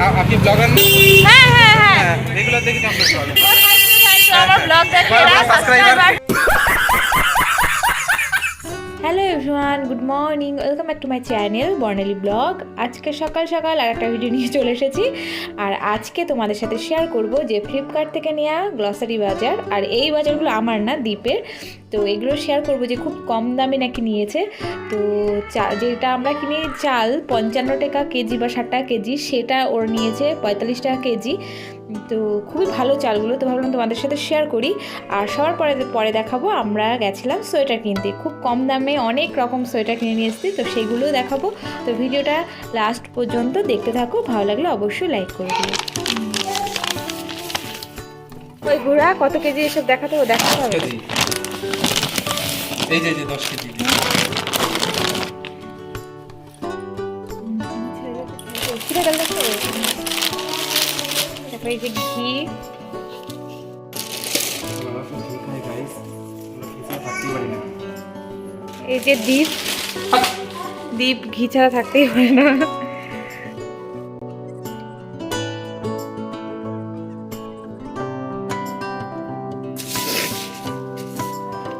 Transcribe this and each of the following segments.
আপনি ব্লগার না হ্যাঁ হ্যাঁ হ্যাঁ। রেগুলার দেখি তো আপনার আমার ব্লগ দেখে. Subscriber hello everyone good morning welcome back to my channel Barnali blog আজকে সকাল সকাল আর একটা ভিডিও নিয়ে চলে এসেছি। আর আজকে তোমাদের সাথে শেয়ার করব যে ফ্লিপকার্ট থেকে নেওয়া গ্লসারি বাজার আর এই বাজারগুলো আমার না দ্বীপের। তো এগুলো শেয়ার করব যে খুব কম দামে নাকি নিয়েছে। তো যেটা আমরা কিনি চাল, পঞ্চান্ন টাকা কেজি বা ষাট টাকা কেজি, সেটা ওর নিয়েছে পঁয়তাল্লিশ টাকা কেজি। তো খুবই ভালো চালগুলো তো ভাবলাম তোমাদের সাথে শেয়ার করি। আর সবার পরে পরে দেখাবো, আমরা গেছিলাম সোয়েটার কিনতে। খুব কম দামে অনেক রকম সোয়েটার কিনে নিয়ে এসেছি, তো সেগুলোও দেখাবো। তো ভিডিওটা লাস্ট পর্যন্ত দেখতে থাকো, ভালো লাগলে অবশ্যই লাইক করে দিও। ওই ঘোড়া, কত কেজি এসব দেখাতে ও দেখাতে হবে। এই যে, দশ কেজি। তারপরে এই যে ঘি এই যে দ্বীপ। দ্বীপ ঘি ছাড়া থাকতেই হয় না।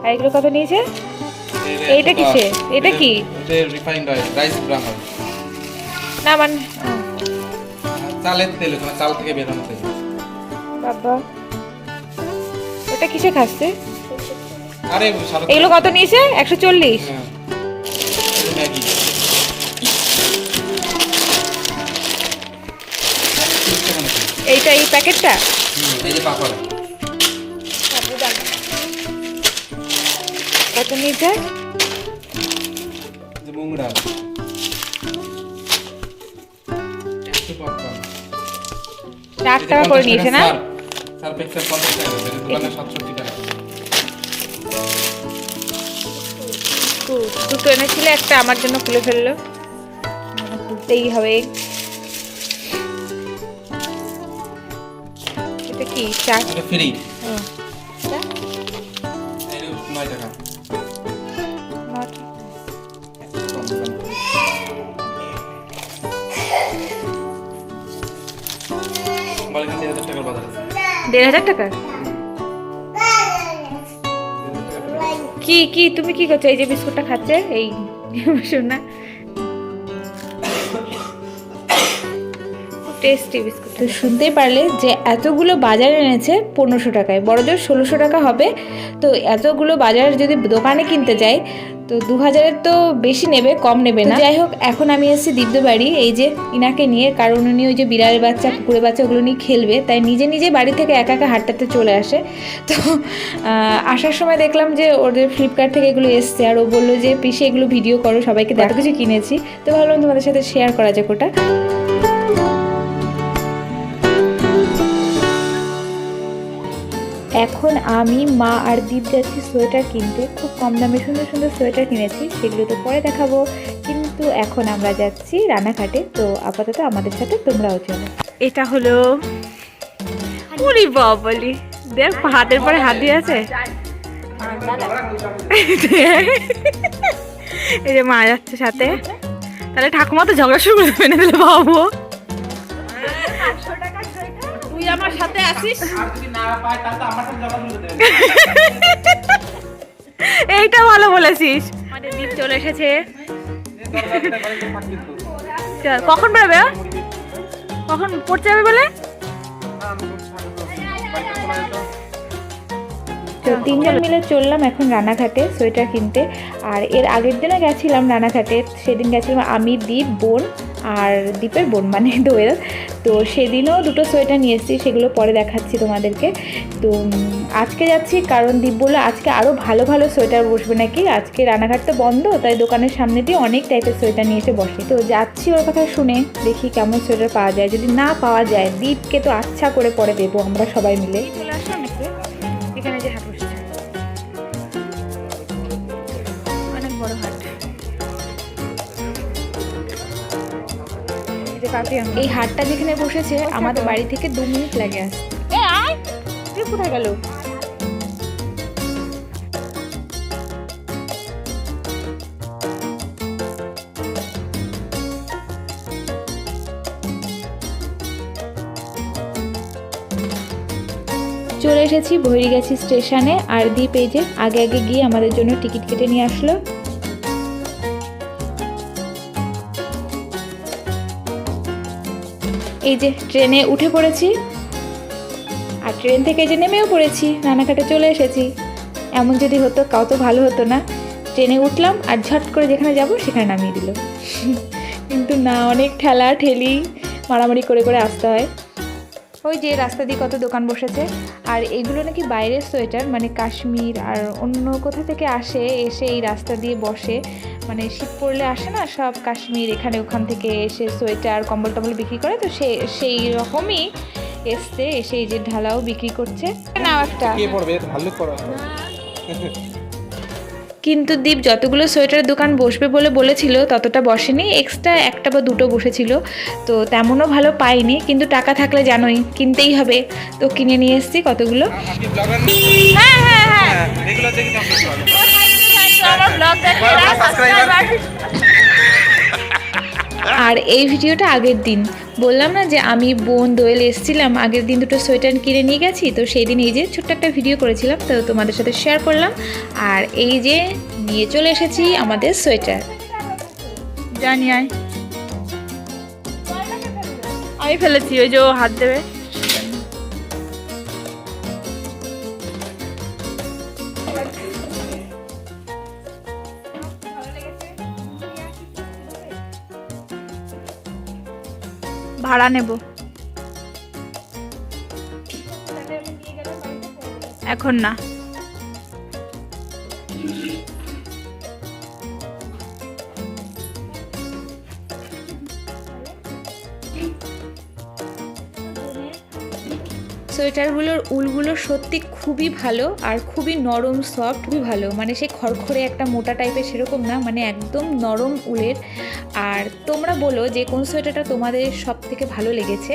আর এগুলো কত নিয়েছে? এইটা কিসে? এটা কি? রিফাইন্ড অয়েল রাইস ব্রাম না মানে চালের তেল ওখানে চাল থেকে বেরানো তেল বাবা ওটা কিসে খাচ্ছে? আরে এগুলো কত নিয়েছে? একশো চল্লিশ? হ্যাঁ। ম্যাগি। এইটা এই প্যাকেটটা? এই যে পাপড়। কত নিয়েছে? যে চার টাকা করে নিয়েছে না? স্যার এক্সেল পঞ্চাশ টাকা দোকানে সাতষট্টি টাকা। দুটো এনেছিলে একটা আমার জন্য খুলে ফেলল। মানে খুলতেই হবে। এটা কি চার এটা ফ্রি হাজার টাকার বাজার দেড় হাজার টাকা। কি কি তুমি কি করছ? এই যে বিস্কুটটা খাচ্ছে এই শোনা টেস্টি বিস্কুট তো শুনতেই পারলে যে এতগুলো বাজার এনেছে পনেরোশো টাকায় বড় জোর ষোলোশো টাকা হবে। তো এতগুলো বাজার যদি দোকানে কিনতে যাই তো দু হাজারের তো বেশি নেবে কম নেবে না। যাই হোক এখন আমি এসেছি দিব্য বাড়ি এই যে ইনাকে নিয়ে কারণ উনি ওই যে বিড়ালের বাচ্চা কুকুরের বাচ্চা ওগুলো নিয়ে খেলবে তাই নিজে নিজে বাড়ি থেকে একা একা হাঁটতে চলে আসে। তো আসার সময় দেখলাম যে ওদের ফ্লিপকার্ট থেকে এগুলো এসছে আর ও বলল যে পিসে এগুলো ভিডিও করো সবাইকে দেখো কিছু কিনেছি। তো ভাবলাম তোমাদের সাথে শেয়ার করা যাক ওটা। এখন আমি মা আর দীপ যাচ্ছি সোয়েটার কিনতে। খুব কম দামে সুন্দর সুন্দর সোয়েটার কিনেছি, সেগুলো তো পরে দেখাবো। কিন্তু এখন আমরা যাচ্ছি রানাঘাটে, তো আপাতত আমাদের সাথে তোমরাও চলো। এটা হলো উরি বাবলি। দেখ, হাতের পরে হাত দিয়ে আছে। এই যে মা যাচ্ছে সাথে। তাহলে ঠাকুমা তো ঝগড়া শুরু করে ভাবো তুই আমার সাথে আসিস এইটা ভালো বলেছিস। আমাদের দ্বীপ চলে এসেছে। কখন বেরোবে? কখন পড়তে যাবে বলে? তো তিনজন মিলে চললাম এখন রানাঘাটে সোয়েটার কিনতে। আর এর আগের দিনও গেছিলাম রানাঘাটে সেদিন গেছিলাম আমি দীপ বোন আর দ্বীপের বোন মানে দোয়েল। তো সেদিনও দুটো সোয়েটার নিয়ে এসেছি সেগুলো পরে দেখাচ্ছি তোমাদেরকে। তো আজকে যাচ্ছি কারণ দীপ বলল আজকে আরও ভালো ভালো সোয়েটার বসবে নাকি? আজকে রানাঘাট তো বন্ধ তাই দোকানের সামনে দিয়ে অনেক টাইপের সোয়েটার নিয়ে এসে বসে। তো যাচ্ছি ওর কথা শুনে দেখি কেমন সোয়েটার পাওয়া যায়। যদি না পাওয়া যায় দীপকে তো আচ্ছা করে পরে দেবো আমরা সবাই মিলে। তাতে এই হাটটা যেখানে বসেছে আমাদের বাড়ি থেকে দু মিনিট লাগে আসতে। তুই কোথায় গেল? চলে এসেছি বহিরগাছি স্টেশনে। আর দ্বীপ এই যে আগে আগে গিয়ে আমাদের জন্য টিকিট কেটে নিয়ে আসলো। এই যে ট্রেনে উঠে পড়েছি। আর ট্রেন থেকে যে নেমেও পড়েছি, রানাঘাটে চলে এসেছি। এমন যদি হতো কাউ তো ভালো হতো না। ট্রেনে উঠলাম আর ঝট করে যেখানে যাব, সেখানে নামিয়ে দিল। কিন্তু না, অনেক ঠেলা ঠেলি মারামারি করে করে আসতে হয়। ওই যে রাস্তা দিয়ে কত দোকান বসেছে আর এগুলো নাকি বাইরের সোয়েটার মানে কাশ্মীর আর অন্য কোথা থেকে আসে এসে এই রাস্তা দিয়ে বসে। মানে শীত পড়লে আসে না সব কাশ্মীর এখানে ওখান থেকে এসে সোয়েটার কম্বল টম্বল বিক্রি করে তো সে সেই রকমই এসছে এসে এই যে ঢালাও বিক্রি করছে। নাও একটা। কে কিন্তু দীপ যতগুলো সোয়েটার দোকান বসবে বলে বলেছিল ততটা বসেনি। এক্সট্রা একটা বা দুটো বসেছিল তো তেমনও ভালো পাইনি। কিন্তু টাকা থাকলে জানোই কিনতেই হবে। তো কিনে নিয়ে এসেছি কতগুলো? হ্যাঁ হ্যাঁ হ্যাঁ আর এই ভিডিওটা আগের দিন। বললাম না যে আমি বোন দোয়েল এসেছিলাম, আগের দিন দুটো সোয়েটার কিনে নিয়ে গেছি, তো সেই দিন এই যে ছোট্ট একটা ভিডিও করেছিলাম, তো তোমাদের সাথে শেয়ার করলাম। আর এই যে নিয়ে চলে এসেছি আমাদের সোয়েটার। জানি, আয়। আমি ফেলেছি, ওই যে হাত দেবে। ভাড়া নেব। এখন না। সোয়েটারগুলোর উলগুলো সত্যি খুবই ভালো আর খুবই নরম সফট খুবই ভালো। মানে সেই খড়খড়ে একটা মোটা টাইপের সেরকম না মানে একদম নরম উলের। আর তোমরা বলো যে কোন সোয়েটারটা তোমাদের সব থেকে ভালো লেগেছে?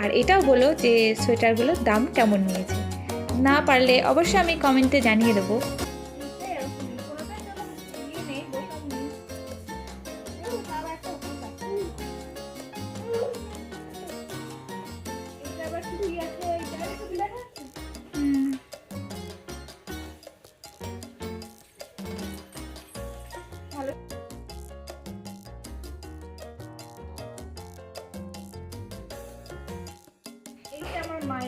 আর এটাও বলো যে সোয়েটারগুলোর দাম কেমন নিয়েছে? না পারলে অবশ্যই আমি কমেন্টে জানিয়ে দেবো।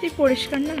তুই পরিষ্কার না?